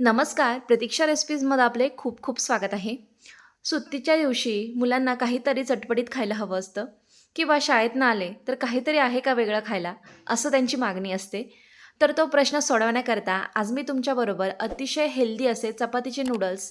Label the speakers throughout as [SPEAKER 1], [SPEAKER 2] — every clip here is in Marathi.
[SPEAKER 1] नमस्कार प्रतीक्षा रेसिपीजमध्ये आपले खूप खूप स्वागत आहे. सुट्टीच्या दिवशी मुलांना काहीतरी चटपटीत खायला हवं असतं किंवा शाळेत ना आले तर काहीतरी आहे का वेगळं खायला असं त्यांची मागणी असते. तर तो प्रश्न सोडवण्याकरता आज मी तुमच्याबरोबर अतिशय हेल्दी असे चपातीचे नूडल्स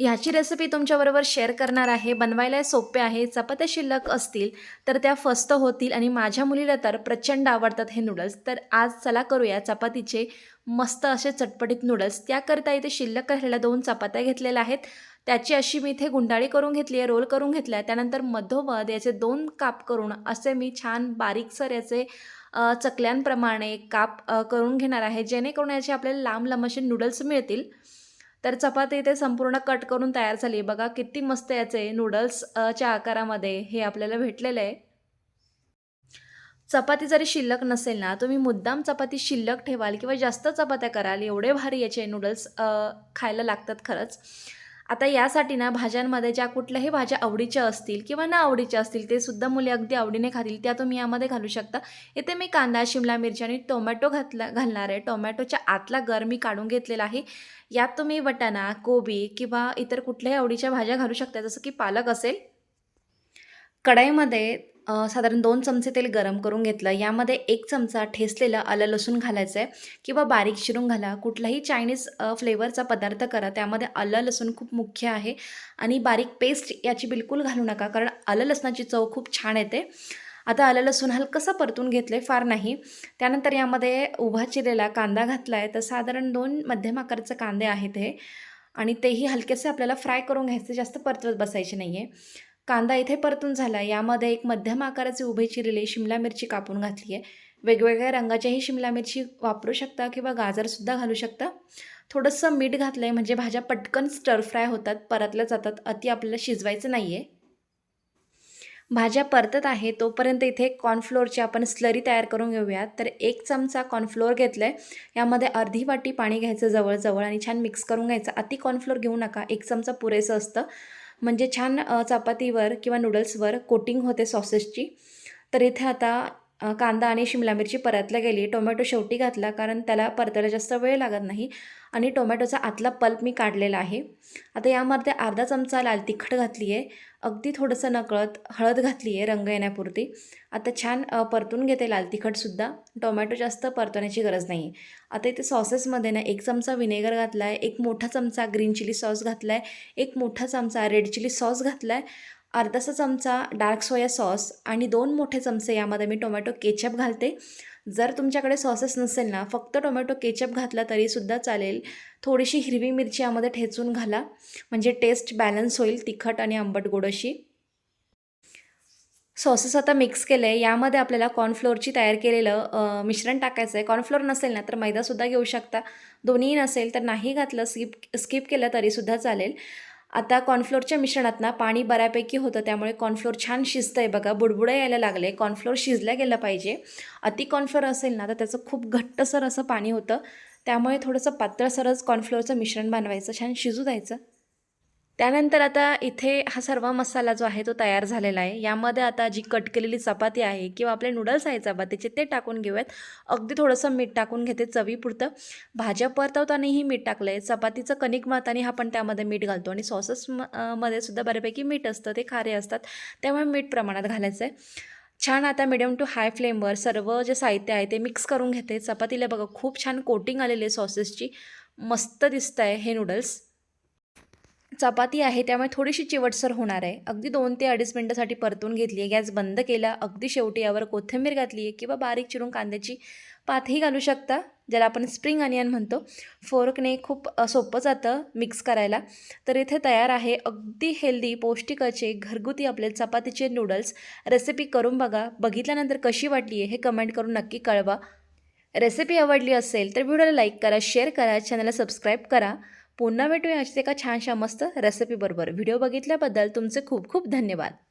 [SPEAKER 1] ह्याची रेसिपी तुमच्याबरोबर शेअर करणार आहे. बनवायला सोपे आहे चपात्या शिल्लक असतील तर त्या फस्त होतील आणि माझ्या मुलीला तर प्रचंड आवडतात हे नूडल्स तर आज चला करूया चपातीचे मस्त असे चटपटीत नूडल्स त्याकरता इथे शिल्लक राहिलेल्या दोन चपात्या घेतलेल्या आहेत. त्याची अशी मी इथे गुंडाळी करून घेतली आहे रोल करून घेतला आहे त्यानंतर मधोमध याचे दोन काप करून असे मी छान बारीकसर याचे चकल्यांप्रमाणे काप करून घेणार आहे. जेणेकरून याचे आपल्याला लांब लांब असे नूडल्स मिळतील. तर चपाती इथे संपूर्ण कट करून तयार झाली. बघा किती मस्त याचे नूडल्सच्या आकारामध्ये हे आपल्याला भेटलेलं आहे. चपाती जरी शिल्लक नसेल ना तुम्ही मुद्दाम चपाती शिल्लक ठेवाल किंवा जास्त चपात्या कराल एवढे भारी याचे नूडल्स खायला लागतात खरंच. आता यासाठी ना भाज्यांमध्ये ज्या कुठल्याही भाज्या आवडीच्या असतील किंवा ना आवडीच्या असतील ते सुद्धा मुले अगदी आवडीने खातील. त्या तुम्ही यामध्ये घालू शकता. इथे मी कांदा शिमला मिरची आणि टोमॅटो घातला घालणार आहे. टोमॅटोच्या आतला गर मी काढून घेतलेला आहे. यात तुम्ही वटाणा कोबी किंवा इतर कुठल्याही आवडीच्या भाज्या घालू शकता. जसं की पालक असेल. कढाईमध्ये साधारण दोन चमचे तेल गरम करून घेतलं. यामध्ये एक चमचा ठेसलेलं आलं लसूण घालायचं आहे किंवा बारीक चिरून घाला. कुठलाही चायनीज फ्लेवरचा पदार्थ करा. त्यामध्ये आलं लसूण खूप मुख्य आहे. आणि बारीक पेस्ट याची बिलकुल घालू नका. कारण आलं लसणाची चव खूप छान येते. आता आलं लसूण हलकंसं परतून घेतलं आहे फार नाही. त्यानंतर यामध्ये उभा चिरलेला कांदा घातला आहे तर साधारण दोन मध्यम आकाराचे कांदे आहेत हे. आणि तेही हलकेसे आपल्याला फ्राय करून घ्यायचे. जास्त परतवत बसायचे नाही आहे कांदा इथे परतून झाला. यामध्ये एक मध्यम आकाराचे उभे चिरलेली शिमला मिरची कापून घातली आहे. वेगवेगळ्या रंगाच्याही शिमला मिरची वापरू शकता किंवा गाजरसुद्धा घालू शकता. थोडंसं मीठ घातलं आहे म्हणजे भाज्या पटकन स्टर फ्राय होतात. परतल्या जातात. अति आपल्याला शिजवायचं नाही आहे भाज्या परतत आहे. तोपर्यंत इथे कॉर्नफ्लोअरची आपण स्लरी तयार करून घेऊयात तर एक चमचा कॉर्नफ्लोअर घेतलं आहे यामध्ये अर्धी वाटी पाणी घ्यायचं जवळजवळ आणि छान मिक्स करून घ्यायचं. अति कॉर्नफ्लोअर घेऊ नका. एक चमचा पुरेसं असतं. म्हणजे छान चपातीवर किंवा नूडल्सवर कोटिंग होते सॉसेसची तर इथे आता कांदा आणि शिमला मिरची परतल्या गेली. टोमॅटो शेवटी घातला कारण त्याला परतायला जास्त वेळ लागत नाही आणि टोमॅटोचा आतला पल्प मी काढलेला आहे. आता यामध्ये अर्धा चमचा लाल तिखट घातली आहे अगदी थोडंसं नकळत हळद घातली आहे रंग येण्यापुरती. आता छान परतून घेते लाल तिखटसुद्धा टोमॅटो जास्त परतवण्याची गरज नाही आता इथे सॉसेसमध्ये ना एक चमचा विनेगर घातला आहे एक मोठा चमचा ग्रीन चिली सॉस घातला आहे एक मोठा चमचा रेड चिली सॉस घातला आहे अर्धासा चमचा डार्क सोया सॉस आणि दोन मोठे चमचे यामध्ये मी टोमॅटो केचप घालते. जर तुमच्याकडे सॉसेस नसेल ना फक्त टोमॅटो केचप घातला तरीसुद्धा चालेल. थोडीशी हिरवी मिरची यामध्ये ठेचून घाला. म्हणजे टेस्ट बॅलन्स होईल तिखट आणि आंबट गोड अशी. सॉसेस आता मिक्स केलं. आहे यामध्ये आपल्याला कॉर्नफ्लोअरची तयार केलेलं मिश्रण टाकायचं आहे कॉर्नफ्लोअर नसेल ना तर मैदासुद्धा घेऊ शकता. दोन्ही नसेल तर नाही घातलं स्किप स्किप केलं तरीसुद्धा चालेल. आता कॉर्नफ्लोअरच्या मिश्रणात ना पाणी बऱ्यापैकी होतं त्यामुळे कॉर्नफ्लोअर छान शिजतं आहे बघा बुडबुडं यायला लागले. कॉर्नफ्लोअर शिजल्या गेलं पाहिजे. अति कॉर्नफ्लोअर असेल ना तर त्याचं खूप घट्टसर असं पाणी होतं. त्यामुळे थोडंसं पातळसरच कॉर्नफ्लोअरचं मिश्रण बनवायचं छान शिजू द्यायचं. त्यानंतर आता इथे हा सर्व मसाला जो आहे तो तयार झालेला आहे. यामध्ये आता जी कट केलेली चपाती आहे किंवा आपले नूडल्स आहे चपातीचे ते टाकून घेऊयात. अगदी थोडंसं मीठ टाकून घेते चवीपुरतं. भाज्या परतवतानाही मीठ टाकलं आहे चपातीचं कणिक मळताना आपण त्यामध्ये मीठ घालतो आणि सॉसेस म मध्ये सुद्धा बऱ्यापैकी मीठ असतं ते खारे असतात. त्यामुळे मीठ प्रमाणात घालायचं आहे छान आता मिडियम टू हाय फ्लेमवर सर्व जे साहित्य आहे ते मिक्स करून घेते. चपातीला बघा खूप छान कोटिंग आलेली आहे सॉसेसची. मस्त दिसतं आहे हे नूडल्स. चपाती आहे त्यामुळे थोडीशी चिवटसर होणार आहे. अगदी दोन ते अडीच मिनटासाठी परतून घेतली आहे. गॅस बंद केला. अगदी शेवटी यावर कोथिंबीर घातली आहे किंवा बारीक चिरून कांद्याची पातही घालू शकता ज्याला आपण स्प्रिंग अनियन म्हणतो. फोर्कने खूप सोपं जातं मिक्स करायला. तर इथे तयार आहे अगदी हेल्दी पौष्टिकाचे घरगुती आपले चपातीचे नूडल्स. रेसिपी करून बघा. बघितल्यानंतर कशी वाटली आहे हे कमेंट करून नक्की कळवा. रेसिपी आवडली असेल तर व्हिडिओला लाईक करा शेअर करा चॅनलला सबस्क्राईब करा. पुन्हा भेटूया अशीच एका छानशा मस्त रेसिपीबरोबर व्हिडिओ बघितल्याबद्दल तुमचे खूप खूप धन्यवाद.